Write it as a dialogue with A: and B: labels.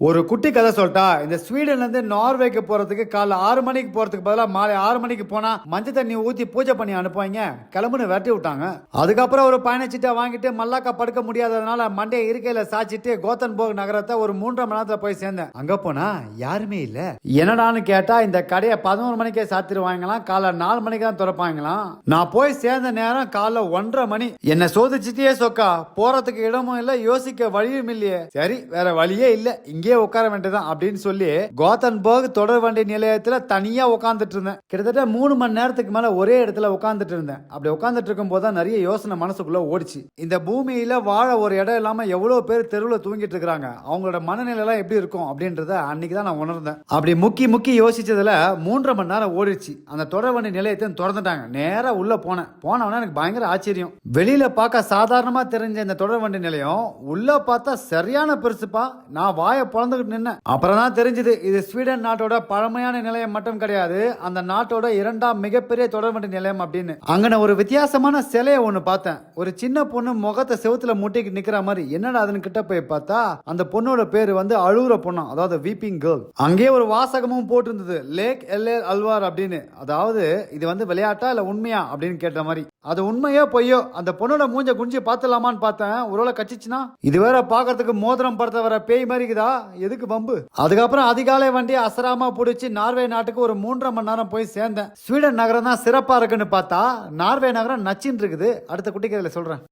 A: ஒரு குட்டி கதை சொல்லிட்டா இந்த ஸ்வீடன்ல இருந்து நார்வேக்கு போறதுக்கு காலைல ஆறு மணிக்கு போறதுக்கு பதிலாக மாலை ஆறு மணிக்கு போனா மஞ்சள் தண்ணி ஊத்தி பூஜை பண்ணி அனுப்புவாங்க. கிளம்புன்னு விரட்டி விட்டாங்க. அதுக்கப்புறம் ஒரு பயணச்சீட்டை வாங்கிட்டு மல்லாக்கா படுக்க முடியாததுனால மண்டே இருக்கையில சாச்சிட்டு கோத்தன்போக் நகரத்தை ஒரு மூன்றரை மணி நேரத்தில் போய் சேர்ந்தேன். அங்க போனா யாருமே இல்ல. என்னடான்னு கேட்டா இந்த கடையை பதினோரு மணிக்கே சாத்திருவாங்களாம் காலை நாலு மணிக்கு தான் திறப்பாங்களாம். நான் போய் சேர்ந்த நேரம் காலைல ஒன்றரை மணி. என்ன சோதிச்சுட்டே சொக்கா போறதுக்கு இடமும் இல்ல யோசிக்க வழியும் இல்லையே. சரி வேற வழியே இல்ல. இங்கேயே உட்கார வேண்டியதான் அப்படின்னு சொல்லி கோத்தன்பர்க் தொடர் வண்டி நிலையத்துல தனியா உட்காந்துட்டு இருந்தேன். கிட்டத்தட்ட மூணு மணி நேரத்துக்கு மேல ஒரே இடத்துல உட்காந்துட்டு இருந்தேன். அப்படி உட்காந்துட்டு இருக்கும் போது தான் நிறைய யோசனை மனசுக்குள்ள ஓடிச்சு. இந்த பூமியில வாழ ஒரு இடம் இல்லாம எவ்வளவு பேர் தெருவில் தூங்கிட்டு இருக்காங்க அவங்களோட மனநிலை எல்லாம் எப்படி இருக்கும் அப்படின்றத அன்னைக்கு தான் நான் உணர்ந்தேன். அப்படி முக்கி முக்கி யோசிச்சதுல மூன்றரை மணி நேரம் ஓடிடுச்சு. அந்த தொடர் வண்டி நிலையத்தை திறந்துட்டாங்க. நேரா உள்ள போனேன். போனவொன்னே எனக்கு பயங்கர ஆச்சரியம். வெளியில பார்க்க சாதாரணமா தெரிஞ்ச இந்த தொடர் வண்டி நிலையம் உள்ள பார்த்தா சரியான பெருசுப்பா. நான் வாயை பிறந்துகிட்டு நின்னேன். அப்புறம் தான் தெரிஞ்சது இது ஸ்வீடன் நாட்டோட பழமையான நிலையம் மட்டும் கிடையாது அந்த நாட்டோட இரண்டாம் மிகப்பெரிய தொடர் நிலையம் அப்படின்னு. அங்கன ஒரு வித்தியாசமான சிலையை ஒண்ணு பார்த்தேன். ஒரு சின்ன பொண்ணு முகத்தை செவுத்துல முட்டிக்கிட்டு நிக்கிற மாதிரி என்னடா அதுன்னு கிட்ட போய் பார்த்தா அந்த பொண்ணோட பேரு வந்து அழுகுற பொண்ணா அதாவது வீப்பிங் கேர்ள். அங்கேயே ஒரு வாசகமும் போட்டிருந்தது லேக் எல்ஏர் அல்வார் அப்படின்னு. அதாவது இது வந்து விளையாட்டா இல்ல உண்மையா அப்படின்னு கேட்ட மாதிரி. அது உண்மையோ பொய்யோ அந்த பொண்ணோட மூஞ்ச குஞ்சு பார்த்துலாமான்னு பார்த்தேன். ஒருவேளை கச்சிச்சுனா இது வேற பாக்குறதுக்கு மோதிரம் படத்தை வர பேய் மாதிரி இருக்குதா? எதுக்கு பம்பு அதுக்கப்புறம் அதிகாலை வண்டியை அசராமா பிடிச்சி நார்வே நாட்டுக்கு ஒரு மூன்றரை மணி நேரம் போய் சேர்ந்தேன். ஸ்வீடன் நகரம் தான் சிறப்பா இருக்குன்னு பார்த்தா நார்வே நகரம் நச்சின்னு இருக்குது. அடுத்த குட்டிக்கதையில சொல்றேன்.